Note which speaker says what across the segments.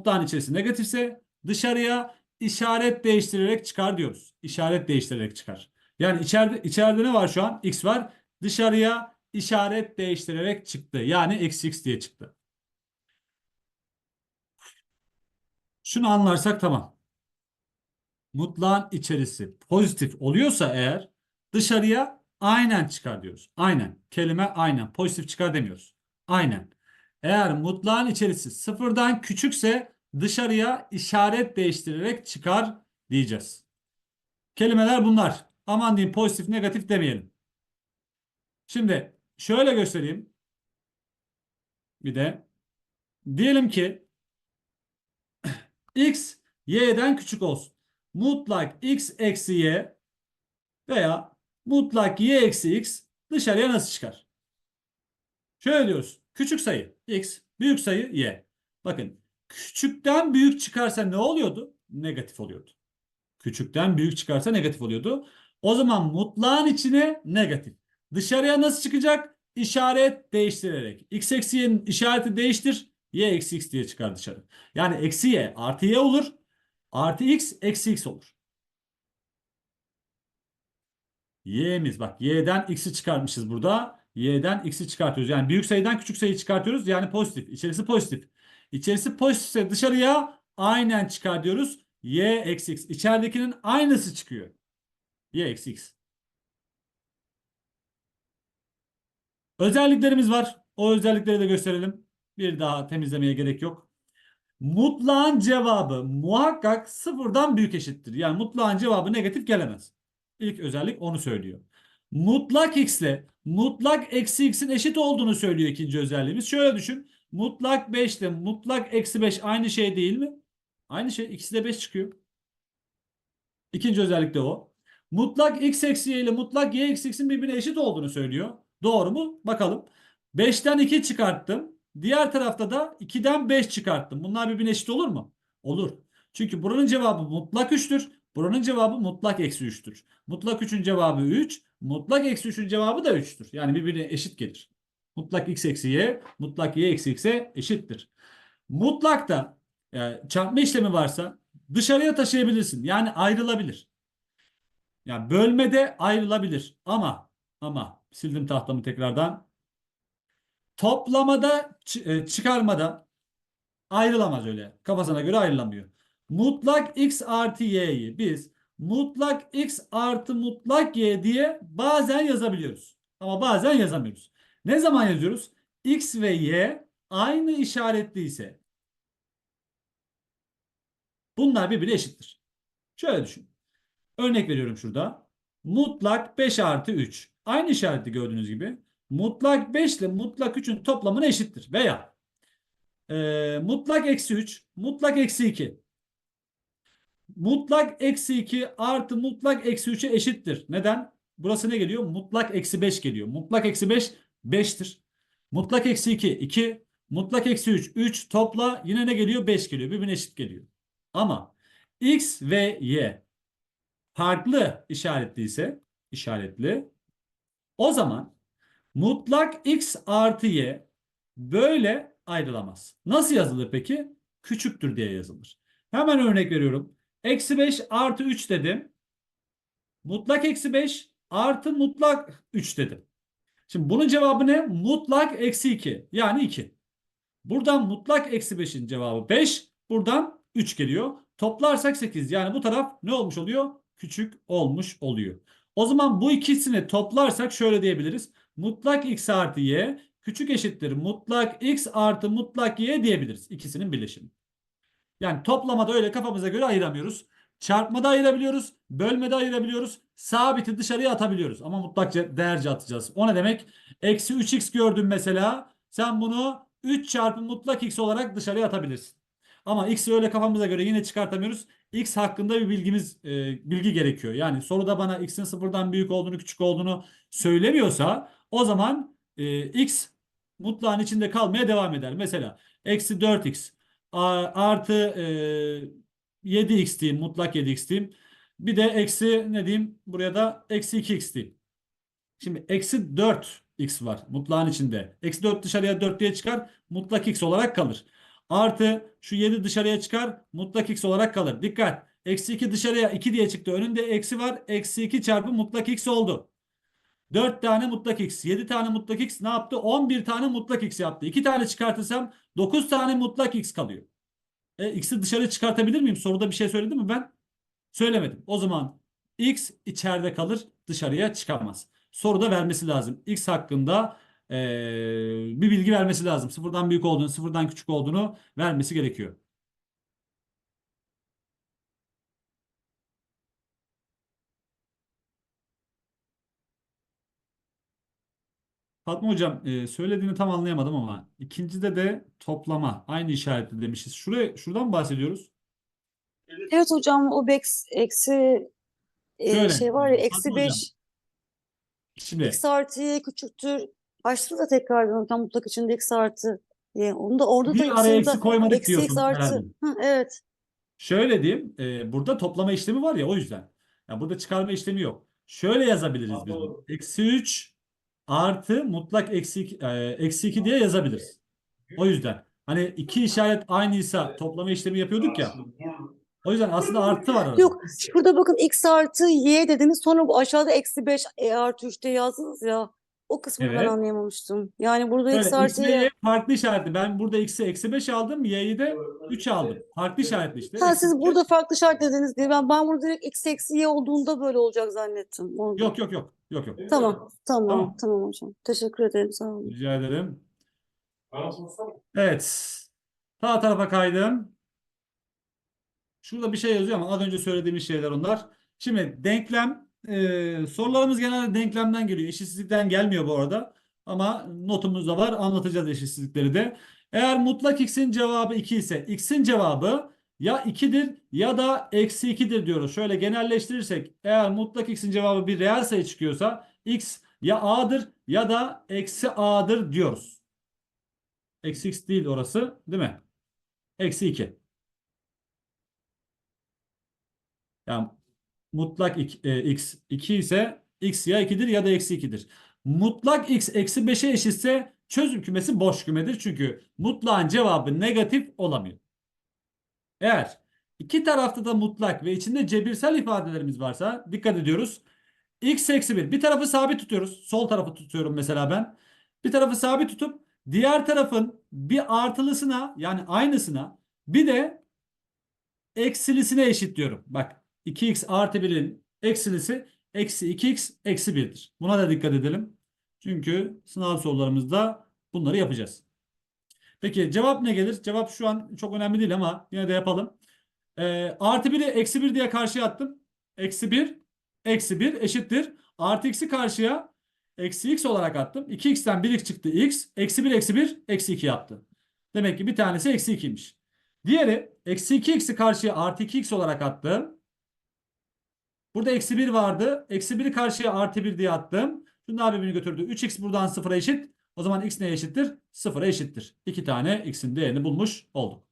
Speaker 1: mutlağın içerisi negatifse dışarıya işaret değiştirerek çıkar diyoruz. İşaret değiştirerek çıkar. Yani içeride içeride ne var şu an? X var. Dışarıya işaret değiştirerek çıktı. Yani eksi x diye çıktı. Şunu anlarsak tamam. Mutlağın içerisi pozitif oluyorsa eğer dışarıya aynen çıkar diyoruz. Aynen. Kelime aynen. Pozitif çıkar demiyoruz. Aynen. Eğer mutlağın içerisi sıfırdan küçükse dışarıya işaret değiştirerek çıkar diyeceğiz. Kelimeler bunlar. Aman diyeyim pozitif negatif demeyelim. Şimdi şöyle göstereyim. Bir de diyelim ki x y'den küçük olsun. Mutlak x eksi y veya mutlak y eksi x dışarıya nasıl çıkar? Şöyle diyoruz. Küçük sayı x, büyük sayı y. Bakın küçükten büyük çıkarsa ne oluyordu? Negatif oluyordu. Küçükten büyük çıkarsa negatif oluyordu. O zaman mutlağın içine negatif. Dışarıya nasıl çıkacak? İşaret değiştirerek. X eksi y'nin işareti değiştir. Y eksi x diye çıkar dışarı. Yani eksi y artı y olur. Artı x eksi x olur. Y'miz bak y'den x'i çıkarmışız burada. Y'den x'i çıkartıyoruz. Yani büyük sayıdan küçük sayıyı çıkartıyoruz. Yani pozitif. İçerisi pozitif. İçerisi pozitifse dışarıya aynen çıkar diyoruz. Y eksi x. İçeridekinin aynısı çıkıyor. Y eksi x. Özelliklerimiz var. O özellikleri de gösterelim. Bir daha temizlemeye gerek yok. Mutlağın cevabı muhakkak sıfırdan büyük eşittir. Yani mutlağın cevabı negatif gelemez. İlk özellik onu söylüyor. Mutlak x ile mutlak eksi x'in eşit olduğunu söylüyor ikinci özelliğimiz. Şöyle düşün. Mutlak 5 ile mutlak eksi 5 aynı şey değil mi? Aynı şey. İkisi de 5 çıkıyor. İkinci özellik de o. Mutlak x eksi y ile mutlak y eksi x'in birbirine eşit olduğunu söylüyor. Doğru mu? Bakalım. 5'ten 2 çıkarttım. Diğer tarafta da 2'den 5 çıkarttım. Bunlar birbirine eşit olur mu? Olur. Çünkü buranın cevabı mutlak 3'tür. Buranın cevabı mutlak eksi 3'tür. Mutlak 3'ün cevabı 3. Mutlak eksi 3'ün cevabı da 3'tür. Yani birbirine eşit gelir. Mutlak x eksi y, mutlak y eksi x'e eşittir. Mutlakta yani çarpma işlemi varsa dışarıya taşıyabilirsin. Yani ayrılabilir. Yani bölmede ayrılabilir. Ama ama sildim tahtamı tekrardan. Toplamada e, çıkarmada ayrılamaz öyle. Kafasına göre ayrılamıyor. Mutlak x artı y'yi biz mutlak x artı mutlak y diye bazen yazabiliyoruz. Ama bazen yazamıyoruz. Ne zaman yazıyoruz? x ve y aynı işaretliyse bunlar birbirine eşittir. Şöyle düşün. Örnek veriyorum şurada. Mutlak 5 artı 3. Aynı işaretli gördüğünüz gibi. Mutlak 5 ile mutlak 3'ün toplamına eşittir. Veya e, mutlak eksi 3, mutlak eksi 2. Mutlak eksi 2 artı mutlak eksi 3'e eşittir. Neden? Burası ne geliyor? Mutlak eksi 5 geliyor. Mutlak eksi 5 5'tir. Mutlak eksi 2 2. Mutlak eksi 3 3 topla yine ne geliyor? 5 geliyor. Birbirine eşit geliyor. Ama x ve y farklı işaretliyse işaretli o zaman mutlak x artı y böyle ayrılamaz. Nasıl yazılır peki? Küçüktür diye yazılır. Hemen örnek veriyorum. Eksi 5 artı 3 dedim. Mutlak eksi 5 artı mutlak 3 dedim. Şimdi bunun cevabı ne? Mutlak eksi 2. Yani 2. Buradan mutlak eksi 5'in cevabı 5. Buradan 3 geliyor. Toplarsak 8. Yani bu taraf ne olmuş oluyor? Küçük olmuş oluyor. O zaman bu ikisini toplarsak şöyle diyebiliriz. Mutlak x artı y küçük eşittir mutlak x artı mutlak y diyebiliriz. İkisinin birleşimi. Yani toplamada öyle kafamıza göre ayıramıyoruz. Çarpmada ayırabiliyoruz. Bölmede ayırabiliyoruz. Sabiti dışarıya atabiliyoruz. Ama mutlak ce- değerce atacağız. O ne demek? Eksi 3x gördün mesela. Sen bunu 3 çarpı mutlak x olarak dışarıya atabilirsin. Ama x'i öyle kafamıza göre yine çıkartamıyoruz. X hakkında bir bilgimiz e, bilgi gerekiyor. Yani soruda bana x'in sıfırdan büyük olduğunu, küçük olduğunu söylemiyorsa o zaman e, x mutlağın içinde kalmaya devam eder. Mesela eksi 4x a- artı e, 7x diyeyim, mutlak 7x diyeyim. Bir de eksi ne diyeyim? Buraya da eksi 2x diyeyim. Şimdi eksi 4x var mutlağın içinde. Eksi 4 dışarıya 4 diye çıkar. Mutlak x olarak kalır. Artı şu 7 dışarıya çıkar. Mutlak x olarak kalır. Dikkat. Eksi 2 dışarıya 2 diye çıktı. Önünde eksi var. Eksi 2 çarpı mutlak x oldu. 4 tane mutlak x. 7 tane mutlak x ne yaptı? 11 tane mutlak x yaptı. 2 tane çıkartırsam 9 tane mutlak x kalıyor. E, x'i dışarı çıkartabilir miyim? Soruda bir şey söyledim mi ben? Söylemedim. O zaman x içeride kalır, dışarıya çıkamaz. Soruda vermesi lazım. x hakkında eee, bir bilgi vermesi lazım. Sıfırdan büyük olduğunu, sıfırdan küçük olduğunu vermesi gerekiyor. Fatma Hocam e, söylediğini tam anlayamadım ama ikincide de toplama aynı işaretli demişiz. Şuraya, şuradan mı bahsediyoruz?
Speaker 2: Evet hocam o bex, eksi e,
Speaker 1: Şöyle,
Speaker 2: şey var ya
Speaker 1: Fatma
Speaker 2: eksi
Speaker 1: hocam.
Speaker 2: 5
Speaker 1: Şimdi
Speaker 2: x artı y küçüktür. Başta da tekrar hocam mutlak içinde x artı y. Onu da orada da
Speaker 1: bir araya eksi koymadık
Speaker 2: eksi x
Speaker 1: diyorsun
Speaker 2: artı.
Speaker 1: herhalde.
Speaker 2: Hı, evet.
Speaker 1: Şöyle diyeyim, e, burada toplama işlemi var ya o yüzden. Ya burada çıkarma işlemi yok. Şöyle yazabiliriz biz bunu. Eksi 3 artı mutlak eksi 2, eksi 2 diye yazabiliriz. O yüzden. Hani iki işaret aynıysa toplama işlemi yapıyorduk ya. O yüzden aslında artı var arada.
Speaker 2: Yok şurada bakın x artı y dediniz sonra bu aşağıda eksi 5 e artı 3'te yazdınız ya. O kısmını ben
Speaker 1: Evet.
Speaker 2: anlayamamıştım. Yani burada x artı y.
Speaker 1: y farklı işaretli. Ben burada x'i eksi 5 aldım. Y'yi de 3 aldım. Farklı işaretli işte.
Speaker 2: Ha
Speaker 1: Eksi
Speaker 2: siz
Speaker 1: beş-
Speaker 2: burada farklı şart dediniz diye ben, ben burada direkt x eksi y olduğunda böyle olacak zannettim. Onu-
Speaker 1: Yok yok yok. Yok yok.
Speaker 2: Tamam, tamam,
Speaker 1: Tamam.
Speaker 2: tamam hocam. Teşekkür ederim, sağ olun.
Speaker 1: Rica ederim. Evet. Sağ tarafa kaydım. Şurada bir şey yazıyor ama az önce söylediğimiz şeyler onlar. Şimdi denklem e, sorularımız genelde denklemden geliyor. Eşitsizlikten gelmiyor bu arada. Ama notumuz da var. Anlatacağız eşitsizlikleri de. Eğer mutlak x'in cevabı 2 ise x'in cevabı ya 2'dir ya da eksi 2'dir diyoruz. Şöyle genelleştirirsek eğer mutlak x'in cevabı bir reel sayı çıkıyorsa x ya a'dır ya da eksi a'dır diyoruz. Eksi x değil orası değil mi? Eksi 2. Yani mutlak e, x 2 ise x ya 2'dir ya da eksi 2'dir. Mutlak x eksi 5'e eşitse çözüm kümesi boş kümedir. Çünkü mutlağın cevabı negatif olamıyor. Eğer iki tarafta da mutlak ve içinde cebirsel ifadelerimiz varsa dikkat ediyoruz. x eksi 1. Bir tarafı sabit tutuyoruz. Sol tarafı tutuyorum mesela ben. Bir tarafı sabit tutup diğer tarafın bir artılısına yani aynısına bir de eksilisine eşitliyorum. Bak 2x artı 1'in eksilisi eksi 2x eksi 1'dir. Buna da dikkat edelim. Çünkü sınav sorularımızda bunları yapacağız. Peki cevap ne gelir? Cevap şu an çok önemli değil ama yine de yapalım. Ee, artı 1'i eksi 1 diye karşıya attım. Eksi 1 eksi 1 eşittir. Artı x'i karşıya eksi x olarak attım. 2x'ten 1x çıktı x. Eksi 1 eksi 1 eksi 2 yaptı. Demek ki bir tanesi eksi 2'ymiş. Diğeri eksi 2x'i karşıya artı 2x olarak attım. Burada eksi 1 vardı. Eksi 1'i karşıya artı 1 diye attım. Şunlar birbirini götürdü. 3x buradan 0'a eşit. O zaman x neye eşittir? 0'a eşittir. İki tane x'in değerini bulmuş olduk.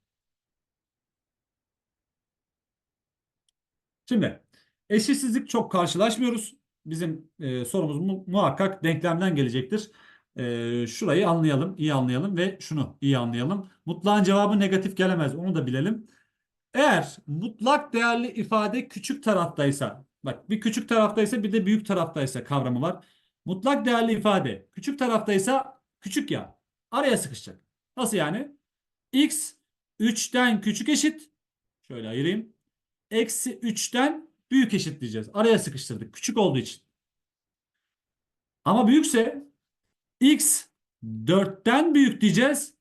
Speaker 1: Şimdi eşitsizlik çok karşılaşmıyoruz. Bizim e, sorumuz mu- muhakkak denklemden gelecektir. E, şurayı anlayalım, iyi anlayalım ve şunu iyi anlayalım. Mutlağın cevabı negatif gelemez. Onu da bilelim. Eğer mutlak değerli ifade küçük taraftaysa, bak bir küçük taraftaysa bir de büyük taraftaysa kavramı var. Mutlak değerli ifade küçük taraftaysa küçük ya araya sıkışacak. Nasıl yani? x 3'ten küçük eşit. Şöyle ayırayım. Eksi 3'ten büyük eşit diyeceğiz. Araya sıkıştırdık. Küçük olduğu için. Ama büyükse x 4'ten büyük diyeceğiz.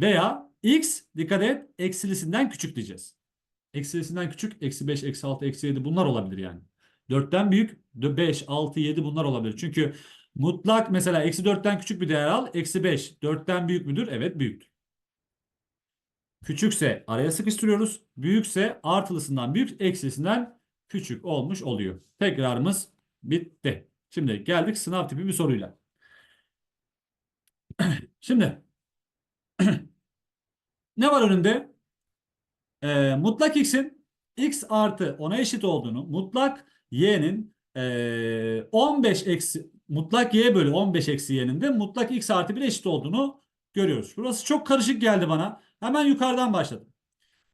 Speaker 1: Veya x dikkat et eksilisinden küçük diyeceğiz. Eksilisinden küçük eksi 5, eksi 6, eksi 7 bunlar olabilir yani. 4'ten büyük 5, 6, 7 bunlar olabilir. Çünkü mutlak mesela eksi 4'ten küçük bir değer al. Eksi 5 4'ten büyük müdür? Evet büyüktür. Küçükse araya sıkıştırıyoruz. Büyükse artılısından büyük, eksilisinden küçük olmuş oluyor. Tekrarımız bitti. Şimdi geldik sınav tipi bir soruyla. Şimdi ne var önünde? Ee, mutlak x'in x artı 10'a eşit olduğunu, mutlak y'nin ee, 15 eksi mutlak y bölü 15 eksi y'nin de mutlak x artı 1 eşit olduğunu görüyoruz. Burası çok karışık geldi bana. Hemen yukarıdan başladım.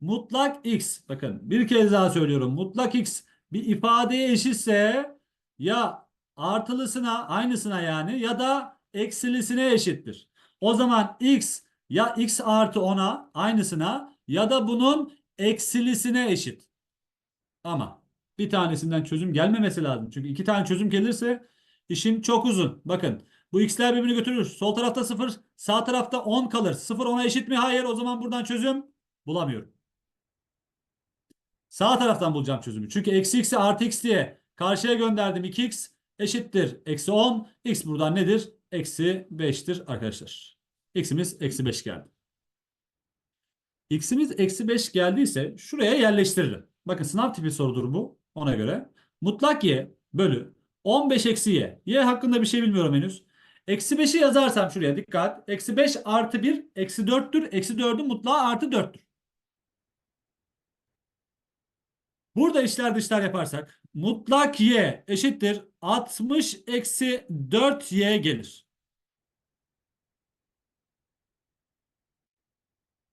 Speaker 1: Mutlak x bakın bir kez daha söylüyorum. Mutlak x bir ifadeye eşitse ya artılısına aynısına yani ya da eksilisine eşittir. O zaman x ya x artı 10'a aynısına ya da bunun eksilisine eşit. Ama bir tanesinden çözüm gelmemesi lazım. Çünkü iki tane çözüm gelirse işin çok uzun. Bakın bu x'ler birbirini götürür. Sol tarafta 0, sağ tarafta 10 kalır. 0 10'a eşit mi? Hayır. O zaman buradan çözüm bulamıyorum. Sağ taraftan bulacağım çözümü. Çünkü eksi x'i artı x diye karşıya gönderdim. 2x eşittir. Eksi 10. X buradan nedir? Eksi 5'tir arkadaşlar. X'imiz eksi 5 geldi. X'imiz eksi 5 geldiyse şuraya yerleştiririm. Bakın sınav tipi sorudur bu. Ona göre. Mutlak y bölü 15 eksi y. Y hakkında bir şey bilmiyorum henüz. Eksi 5'i yazarsam şuraya dikkat. Eksi 5 artı 1 eksi 4'tür. Eksi 4'ün mutlağı artı 4'tür. Burada işler dışlar yaparsak mutlak y eşittir 60 eksi 4y gelir.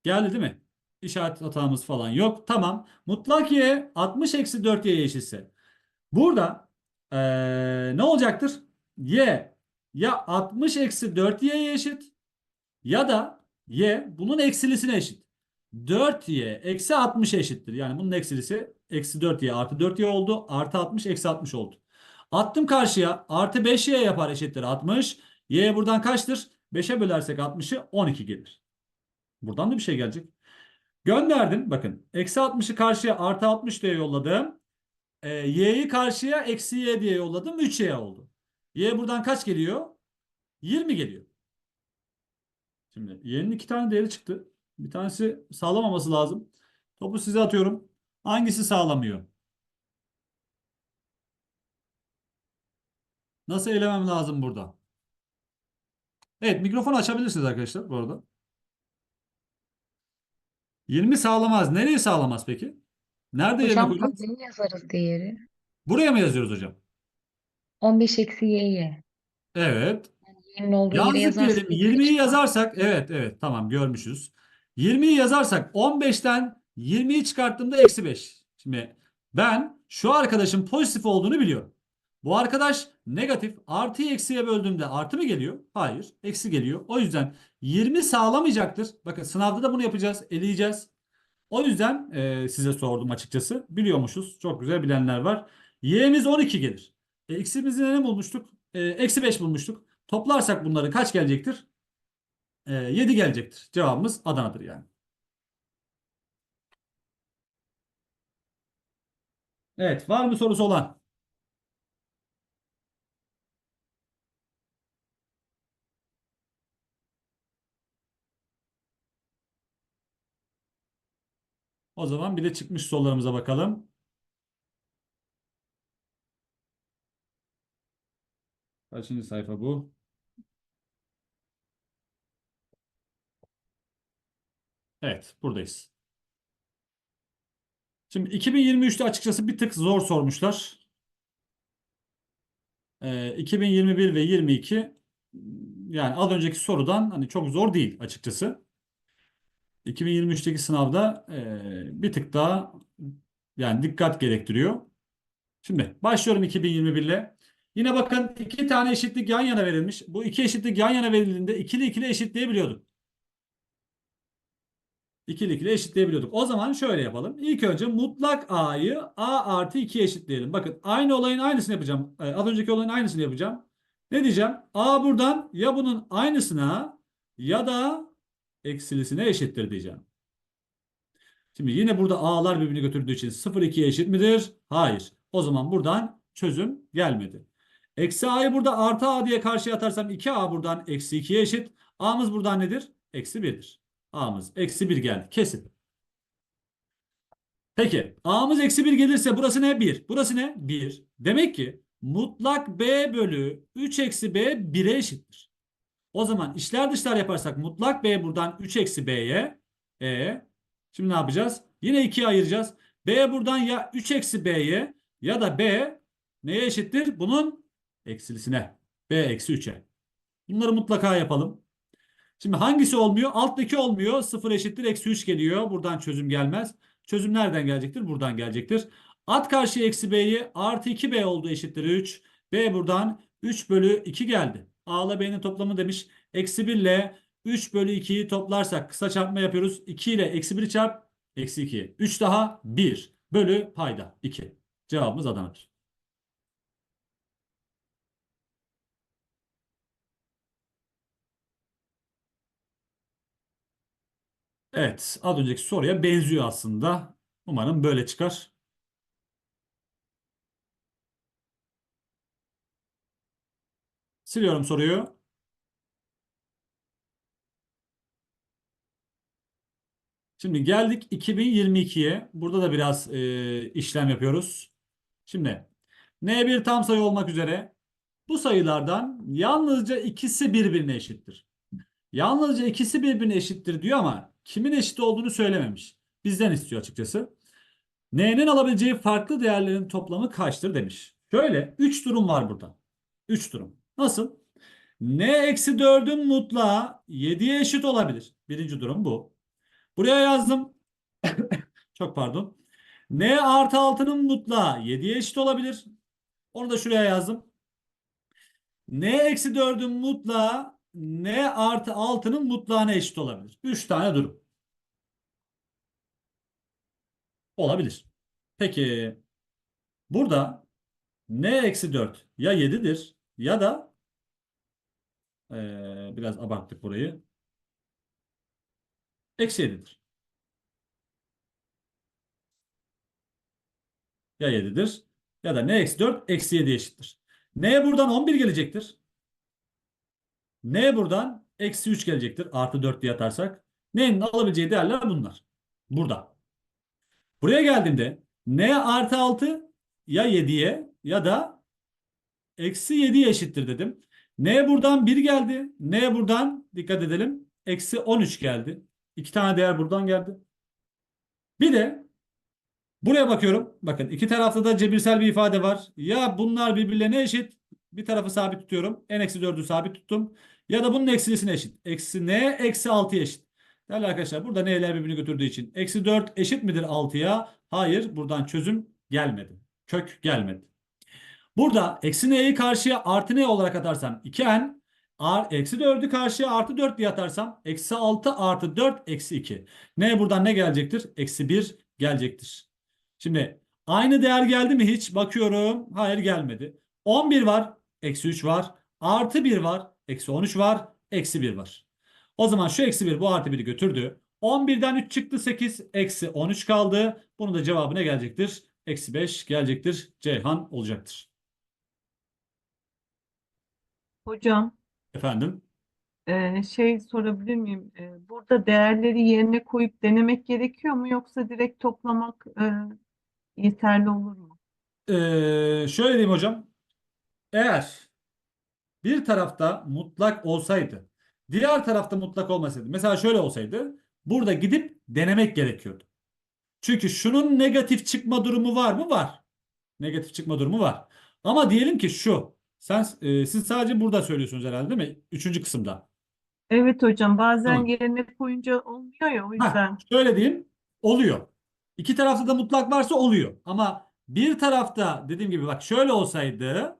Speaker 1: Geldi değil mi? İşaret hatamız falan yok. Tamam. Mutlak y 60 eksi 4y'ye eşitse. Burada eee, ne olacaktır? y ya 60 eksi 4y'ye eşit ya da y bunun eksilisine eşit. 4y eksi 60 eşittir. Yani bunun eksilisi eksi 4y artı 4y oldu. Artı 60 eksi 60 oldu. Attım karşıya. Artı 5y yapar eşittir 60. y buradan kaçtır? 5'e bölersek 60'ı 12 gelir. Buradan da bir şey gelecek. Gönderdim. Bakın. Eksi 60'ı karşıya artı 60 diye yolladım. Ee, y'yi karşıya eksi y diye yolladım. 3y oldu. y buradan kaç geliyor? 20 geliyor. Şimdi y'nin iki tane değeri çıktı. Bir tanesi sağlamaması lazım. Topu size atıyorum. Hangisi sağlamıyor? Nasıl elemem lazım burada? Evet mikrofonu açabilirsiniz arkadaşlar bu arada. 20 sağlamaz. Nereye sağlamaz peki? Nerede yerine
Speaker 3: Hocam
Speaker 1: koyacağız?
Speaker 3: kaçını yazarız değeri?
Speaker 1: Buraya mı yazıyoruz hocam?
Speaker 3: 15 eksi y'ye.
Speaker 1: Evet.
Speaker 3: Y'nin olduğu yere
Speaker 1: Yazdık
Speaker 3: yazarsak
Speaker 1: diyelim. 20'yi yazarsak evet evet tamam görmüşüz. 20'yi yazarsak 15'ten 20'yi çıkarttığımda eksi 5. Şimdi ben şu arkadaşın pozitif olduğunu biliyorum. Bu arkadaş negatif artıyı eksiye böldüğümde artı mı geliyor? Hayır. Eksi geliyor. O yüzden 20 sağlamayacaktır. Bakın sınavda da bunu yapacağız. Eleyeceğiz. O yüzden e, size sordum açıkçası. Biliyormuşuz. Çok güzel bilenler var. Y'miz 12 gelir. E, ne bulmuştuk? E, eksi 5 bulmuştuk. Toplarsak bunları kaç gelecektir? E, 7 gelecektir. Cevabımız Adana'dır yani. Evet. Var mı sorusu olan? O zaman bir de çıkmış sorularımıza bakalım. Kaçıncı sayfa bu? Evet, buradayız. Şimdi 2023'te açıkçası bir tık zor sormuşlar. Ee, 2021 ve 22 yani az önceki sorudan hani çok zor değil açıkçası. 2023'teki sınavda e, bir tık daha yani dikkat gerektiriyor. Şimdi başlıyorum 2021 ile. Yine bakın iki tane eşitlik yan yana verilmiş. Bu iki eşitlik yan yana verildiğinde ikili ikili eşitleyebiliyorduk. İkili ikili eşitleyebiliyorduk. O zaman şöyle yapalım. İlk önce mutlak a'yı a artı 2 eşitleyelim. Bakın aynı olayın aynısını yapacağım. Ee, az önceki olayın aynısını yapacağım. Ne diyeceğim? A buradan ya bunun aynısına ya da eksilisine eşittir diyeceğim. Şimdi yine burada a'lar birbirini götürdüğü için 0 2'ye eşit midir? Hayır. O zaman buradan çözüm gelmedi. Eksi a'yı burada artı a diye karşıya atarsam 2a buradan eksi 2'ye eşit. a'mız buradan nedir? Eksi 1'dir. a'mız eksi 1 geldi. Kesin. Peki a'mız eksi 1 gelirse burası ne? 1. Burası ne? 1. Demek ki mutlak b bölü 3 eksi b 1'e eşittir. O zaman işler dışlar yaparsak mutlak b buradan 3 eksi b'ye. E, şimdi ne yapacağız? Yine 2'ye ayıracağız. b buradan ya 3 eksi b'ye ya da b neye eşittir? Bunun eksilisine. b eksi 3'e. Bunları mutlaka yapalım. Şimdi hangisi olmuyor? Alttaki olmuyor. 0 eşittir eksi 3 geliyor. Buradan çözüm gelmez. Çözüm nereden gelecektir? Buradan gelecektir. At karşıya eksi b'yi artı 2b oldu eşittir 3. b buradan 3 bölü 2 geldi. A ile b'nin toplamı demiş. Eksi 1 ile 3 bölü 2'yi toplarsak kısa çarpma yapıyoruz. 2 ile eksi 1'i çarp. Eksi 2. 3 daha 1 bölü payda 2. Cevabımız Adana'dır. Evet, az önceki soruya benziyor aslında. Umarım böyle çıkar. Siliyorum soruyu. Şimdi geldik 2022'ye. Burada da biraz e, işlem yapıyoruz. Şimdi n1 tam sayı olmak üzere bu sayılardan yalnızca ikisi birbirine eşittir. Yalnızca ikisi birbirine eşittir diyor ama kimin eşit olduğunu söylememiş. Bizden istiyor açıkçası. N'nin alabileceği farklı değerlerin toplamı kaçtır demiş. Şöyle 3 durum var burada. 3 durum. Nasıl? N eksi 4'ün mutlağı 7'ye eşit olabilir. Birinci durum bu. Buraya yazdım. Çok pardon. N artı 6'nın mutlağı 7'ye eşit olabilir. Onu da şuraya yazdım. N eksi 4'ün mutlağı N artı 6'nın mutlağına eşit olabilir. 3 tane durum. Olabilir. Peki burada N eksi 4 ya 7'dir ya da eee, biraz abarttık burayı. Eksi 7'dir. Ya 7'dir ya da N eksi 4 eksi 7 eşittir. N buradan 11 gelecektir. N buradan eksi 3 gelecektir. Artı 4 diye atarsak. N'nin alabileceği değerler bunlar. Burada. Buraya geldiğimde N artı 6 ya 7'ye ya da eksi 7'ye eşittir dedim. N buradan 1 geldi. N buradan dikkat edelim. Eksi 13 geldi. İki tane değer buradan geldi. Bir de buraya bakıyorum. Bakın iki tarafta da cebirsel bir ifade var. Ya bunlar birbirlerine eşit. Bir tarafı sabit tutuyorum. N eksi 4'ü sabit tuttum. Ya da bunun eksilisine eşit. Eksi n eksi 6'ya eşit. Değerli arkadaşlar burada n'ler birbirini götürdüğü için. Eksi 4 eşit midir 6'ya? Hayır. Buradan çözüm gelmedi. Kök gelmedi. Burada eksi n'yi karşıya artı n olarak atarsam 2n. ar- Eksi 4'ü karşıya artı 4 diye atarsam eksi 6 artı 4 eksi 2. N buradan ne gelecektir? Eksi 1 gelecektir. Şimdi aynı değer geldi mi hiç? Bakıyorum. Hayır gelmedi. 11 var. Eksi 3 var. Artı 1 var. Eksi 13 var. Eksi 1 var. O zaman şu eksi 1 bu artı 1'i götürdü. 11'den 3 çıktı 8. Eksi 13 kaldı. Bunun da cevabı ne gelecektir? Eksi 5 gelecektir. Ceyhan olacaktır.
Speaker 4: Hocam,
Speaker 1: Efendim?
Speaker 4: e, şey sorabilir miyim? E, burada değerleri yerine koyup denemek gerekiyor mu yoksa direkt toplamak e, yeterli olur mu?
Speaker 1: Ee, şöyle diyeyim hocam. Eğer bir tarafta mutlak olsaydı, diğer tarafta mutlak olmasaydı. Mesela şöyle olsaydı, burada gidip denemek gerekiyordu. Çünkü şunun negatif çıkma durumu var mı? Var. Negatif çıkma durumu var. Ama diyelim ki şu. Sen, e, siz sadece burada söylüyorsunuz herhalde değil mi? Üçüncü kısımda.
Speaker 4: Evet hocam, bazen
Speaker 1: Tamam.
Speaker 4: yerine koyunca olmuyor ya o
Speaker 1: Ha,
Speaker 4: yüzden.
Speaker 1: şöyle diyeyim. Oluyor. İki tarafta da mutlak varsa oluyor. Ama bir tarafta dediğim gibi bak şöyle olsaydı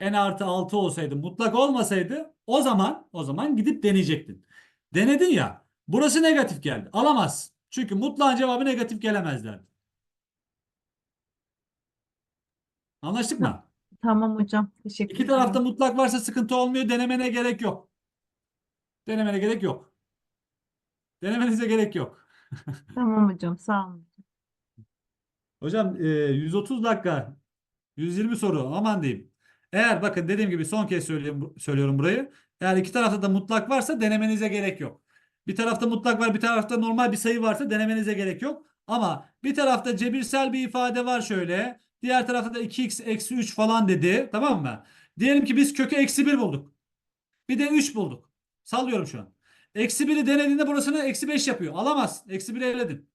Speaker 1: n artı 6 olsaydı mutlak olmasaydı o zaman o zaman gidip deneyecektin. Denedin ya. Burası negatif geldi. Alamaz. Çünkü mutlağın cevabı negatif gelemezlerdi. Anlaştık mı?
Speaker 4: Tamam hocam, teşekkür
Speaker 1: İki
Speaker 4: ederim.
Speaker 1: tarafta mutlak varsa sıkıntı olmuyor. Denemene gerek yok. Denemene gerek yok. Denemenize gerek yok.
Speaker 4: Tamam hocam, sağ olun.
Speaker 1: Hocam e, 130 dakika 120 soru aman diyeyim. Eğer bakın dediğim gibi son kez söylüyorum, söylüyorum burayı. Eğer iki tarafta da mutlak varsa denemenize gerek yok. Bir tarafta mutlak var bir tarafta normal bir sayı varsa denemenize gerek yok. Ama bir tarafta cebirsel bir ifade var şöyle. Diğer tarafta da 2x eksi 3 falan dedi. Tamam mı? Diyelim ki biz kökü eksi 1 bulduk. Bir de 3 bulduk. Sallıyorum şu an. Eksi 1'i denediğinde burasını eksi 5 yapıyor. Alamaz. Eksi 1'i eledin.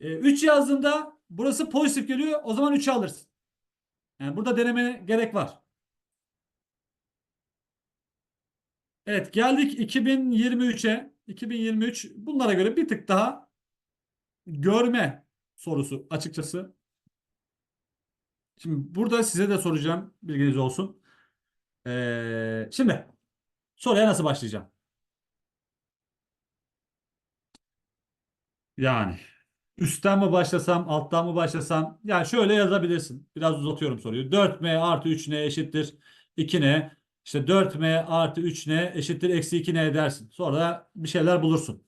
Speaker 1: 3 yazdığında burası pozitif geliyor. O zaman 3'ü alırsın. Yani burada denemene gerek var. Evet geldik 2023'e. 2023 bunlara göre bir tık daha görme sorusu açıkçası. Şimdi burada size de soracağım bilginiz olsun. Ee, şimdi soruya nasıl başlayacağım? Yani üstten mi başlasam, alttan mı başlasam? Yani şöyle yazabilirsin. Biraz uzatıyorum soruyu. 4m artı 3n eşittir 2n. İşte 4m artı 3n eşittir eksi 2n dersin. Sonra bir şeyler bulursun.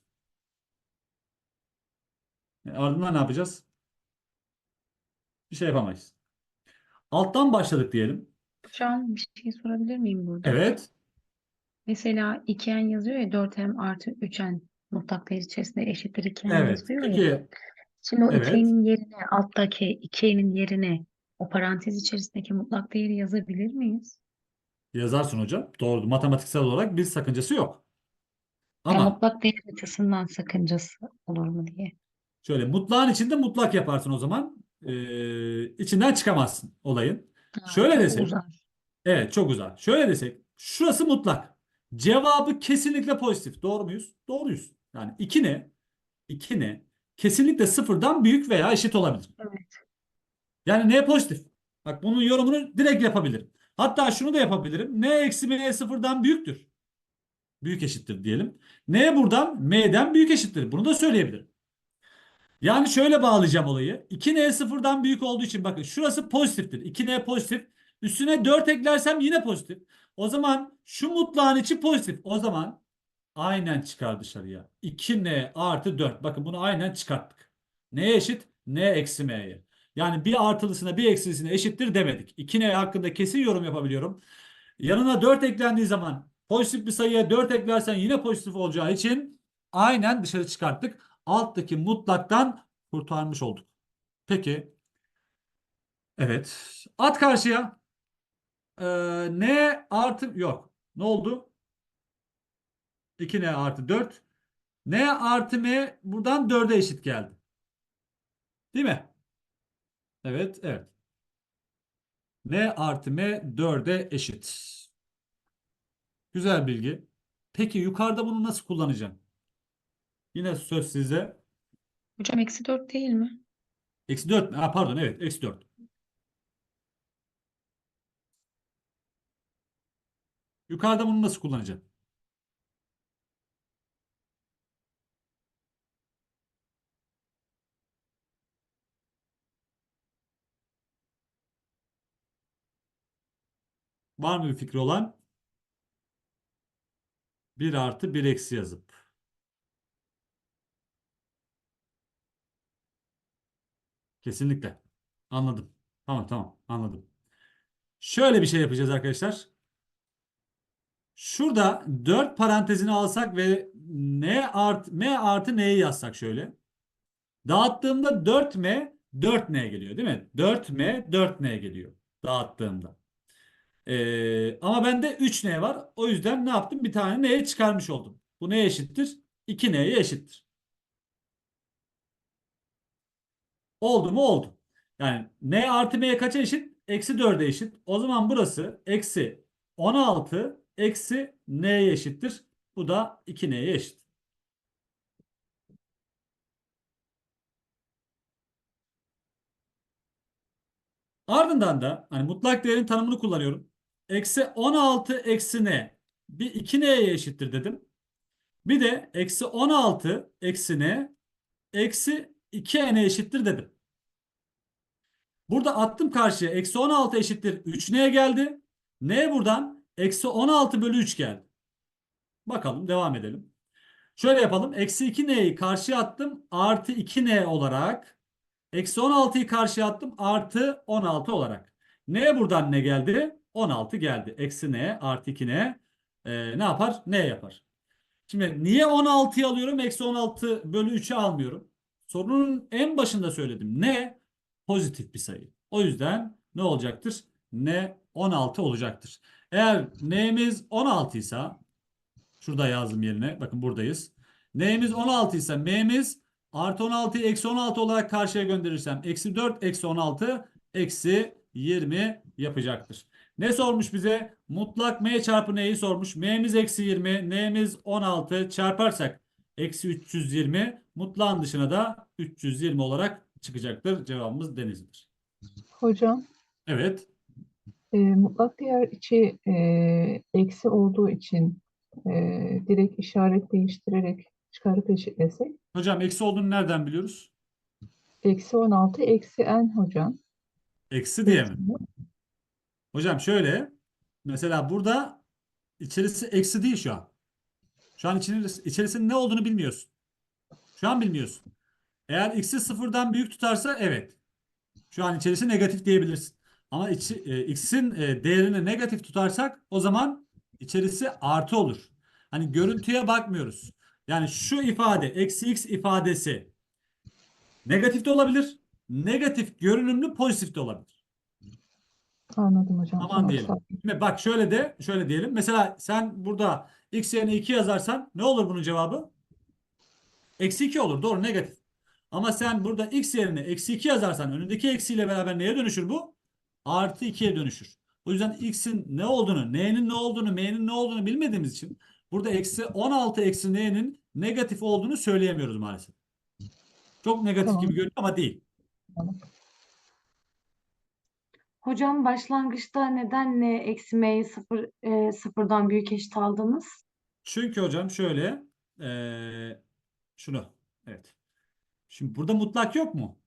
Speaker 1: E, ardından ne yapacağız? Bir şey yapamayız. Alttan başladık diyelim.
Speaker 3: Hocam bir şey sorabilir miyim burada?
Speaker 1: Evet.
Speaker 3: Mesela 2n yazıyor ya 4m artı 3n mutlak değer içerisinde eşittir 2n
Speaker 1: Evet.
Speaker 3: yazıyor ya.
Speaker 1: Peki
Speaker 3: Şimdi o
Speaker 1: Evet.
Speaker 3: 2'nin yerine alttaki 2'nin yerine o parantez içerisindeki mutlak değeri yazabilir miyiz?
Speaker 1: yazarsın hocam. Doğru. Matematiksel olarak bir sakıncası yok.
Speaker 3: Yani
Speaker 1: Ama
Speaker 3: mutlak değer açısından sakıncası olur mu diye.
Speaker 1: şöyle mutlağın içinde mutlak yaparsın o zaman. Ee, içinden çıkamazsın olayın.
Speaker 3: Ha,
Speaker 1: Şöyle desek.
Speaker 3: uzar.
Speaker 1: Evet çok uzak. Şöyle desek. Şurası mutlak. Cevabı kesinlikle pozitif. Doğru muyuz? Doğruyuz. Yani 2 ne? 2 ne? Kesinlikle sıfırdan büyük veya eşit olabilir.
Speaker 3: Evet.
Speaker 1: Yani ne pozitif? Bak bunun yorumunu direkt yapabilirim. Hatta şunu da yapabilirim. N eksi M sıfırdan büyüktür. Büyük eşittir diyelim. N buradan M'den büyük eşittir. Bunu da söyleyebilirim. Yani şöyle bağlayacağım olayı. 2N sıfırdan büyük olduğu için bakın şurası pozitiftir. 2N pozitif. Üstüne 4 eklersem yine pozitif. O zaman şu mutlağın içi pozitif. O zaman aynen çıkar dışarıya. 2N artı 4. Bakın bunu aynen çıkarttık. Neye eşit? N eksi M'ye. Yani bir artılısına bir eksilisine eşittir demedik. 2N hakkında kesin yorum yapabiliyorum. Yanına 4 eklendiği zaman pozitif bir sayıya 4 eklersen yine pozitif olacağı için aynen dışarı çıkarttık. Alttaki mutlaktan kurtarmış olduk. Peki. Evet. At karşıya. Ee, N artı yok. Ne oldu? 2N artı 4. N artı M buradan 4'e eşit geldi. Değil mi? Evet, evet. N artı M 4'e eşit. Güzel bilgi. Peki yukarıda bunu nasıl kullanacağım? Yine söz size.
Speaker 3: Hocam eksi 4 değil mi?
Speaker 1: Eksi 4 mi? Ha, pardon evet eksi 4. Yukarıda bunu nasıl kullanacağım? Var mı bir fikri olan? 1 artı 1 eksi yazıp. Kesinlikle. Anladım. Tamam tamam anladım. Şöyle bir şey yapacağız arkadaşlar. Şurada 4 parantezini alsak ve n art m artı n'yi yazsak şöyle. Dağıttığımda 4m 4n geliyor değil mi? 4m 4n geliyor dağıttığımda. Ee, ama bende 3n var. O yüzden ne yaptım? Bir tane n'ye çıkarmış oldum. Bu neye eşittir? 2n'ye eşittir. Oldu mu? Oldu. Yani n artı m kaça eşit? Eksi 4'e eşit. O zaman burası eksi 16 eksi n'ye eşittir. Bu da 2n'ye eşit. Ardından da hani mutlak değerin tanımını kullanıyorum. Eksi 16 eksi n bir 2n'ye eşittir dedim. Bir de eksi 16 eksi n eksi 2n'e eşittir dedim. Burada attım karşıya. Eksi 16 eşittir 3n geldi. N buradan eksi 16 bölü 3 geldi. Bakalım devam edelim. Şöyle yapalım. Eksi 2n'yi karşıya attım. Artı 2n olarak. Eksi 16'yı karşıya attım. Artı 16 olarak. N buradan ne geldi? 16 geldi. Eksi n artı 2n e, ne yapar? Ne yapar? Şimdi niye 16'yı alıyorum? Eksi 16 bölü 3'ü almıyorum. Sorunun en başında söyledim. Ne? Pozitif bir sayı. O yüzden ne olacaktır? N 16 olacaktır. Eğer n'miz 16 ise şurada yazdım yerine. Bakın buradayız. N'miz 16 ise m'miz artı 16'yı eksi 16 olarak karşıya gönderirsem eksi 4 eksi 16 eksi 20 yapacaktır. Ne sormuş bize? Mutlak m çarpı n'yi sormuş. m'miz eksi 20, n'miz 16 çarparsak eksi 320 mutlağın dışına da 320 olarak çıkacaktır. Cevabımız denizlidir.
Speaker 5: Hocam,
Speaker 1: Evet.
Speaker 5: e, mutlak değer içi e, eksi olduğu için e, direkt işaret değiştirerek çıkarıp eşitlesek.
Speaker 1: Hocam eksi olduğunu nereden biliyoruz?
Speaker 5: Eksi 16 eksi n hocam.
Speaker 1: Eksi diye mi? Hocam şöyle. Mesela burada içerisi eksi değil şu an. Şu an içerisi, içerisinin ne olduğunu bilmiyorsun. Şu an bilmiyorsun. Eğer x'i sıfırdan büyük tutarsa evet. Şu an içerisi negatif diyebilirsin. Ama içi, e, x'in e, değerini negatif tutarsak o zaman içerisi artı olur. Hani görüntüye bakmıyoruz. Yani şu ifade eksi x ifadesi negatif de olabilir. Negatif görünümlü pozitif de olabilir.
Speaker 5: Anladım hocam.
Speaker 1: Aman diyelim. bak şöyle de şöyle diyelim. Mesela sen burada x yerine 2 yazarsan ne olur bunun cevabı? Eksi 2 olur. Doğru negatif. Ama sen burada x yerine eksi 2 yazarsan önündeki eksiyle beraber neye dönüşür bu? Artı 2'ye dönüşür. O yüzden x'in ne olduğunu, n'nin ne olduğunu, m'nin ne olduğunu bilmediğimiz için burada eksi 16 eksi n'nin negatif olduğunu söyleyemiyoruz maalesef. Çok negatif
Speaker 5: Tamam.
Speaker 1: gibi görünüyor ama değil.
Speaker 6: Hocam başlangıçta neden n eksi m'yi sıfır, e, sıfırdan büyük eşit aldınız?
Speaker 1: Çünkü hocam şöyle eee, şunu evet. Şimdi burada mutlak yok mu?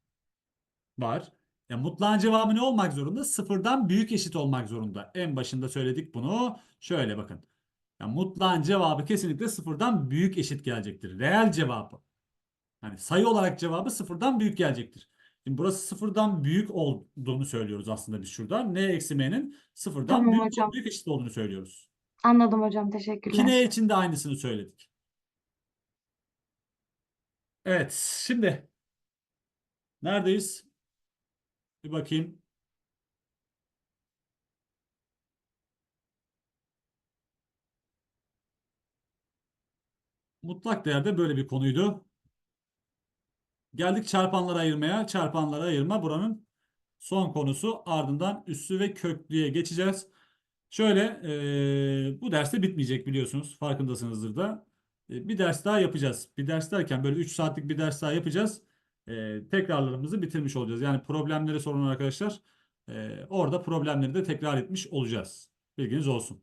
Speaker 1: Var. Ya mutlağın cevabı ne olmak zorunda? Sıfırdan büyük eşit olmak zorunda. En başında söyledik bunu. Şöyle bakın. Ya mutlağın cevabı kesinlikle sıfırdan büyük eşit gelecektir. Reel cevabı. Hani sayı olarak cevabı sıfırdan büyük gelecektir. Şimdi burası sıfırdan büyük olduğunu söylüyoruz aslında biz şurada. N eksi m'nin sıfırdan
Speaker 6: Tamam
Speaker 1: büyük,
Speaker 6: hocam.
Speaker 1: büyük eşit olduğunu söylüyoruz.
Speaker 6: Anladım hocam teşekkürler.
Speaker 1: 2N için de aynısını söyledik. Evet, şimdi neredeyiz? Bir bakayım. Mutlak değerde böyle bir konuydu. Geldik çarpanlara ayırmaya. Çarpanlara ayırma buranın son konusu. Ardından üssü ve köklüye geçeceğiz. Şöyle eee, bu derste bitmeyecek biliyorsunuz. Farkındasınızdır da. E, bir ders daha yapacağız. Bir ders derken böyle 3 saatlik bir ders daha yapacağız. E, tekrarlarımızı bitirmiş olacağız. Yani problemleri sorun arkadaşlar. E, orada problemleri de tekrar etmiş olacağız. Bilginiz olsun.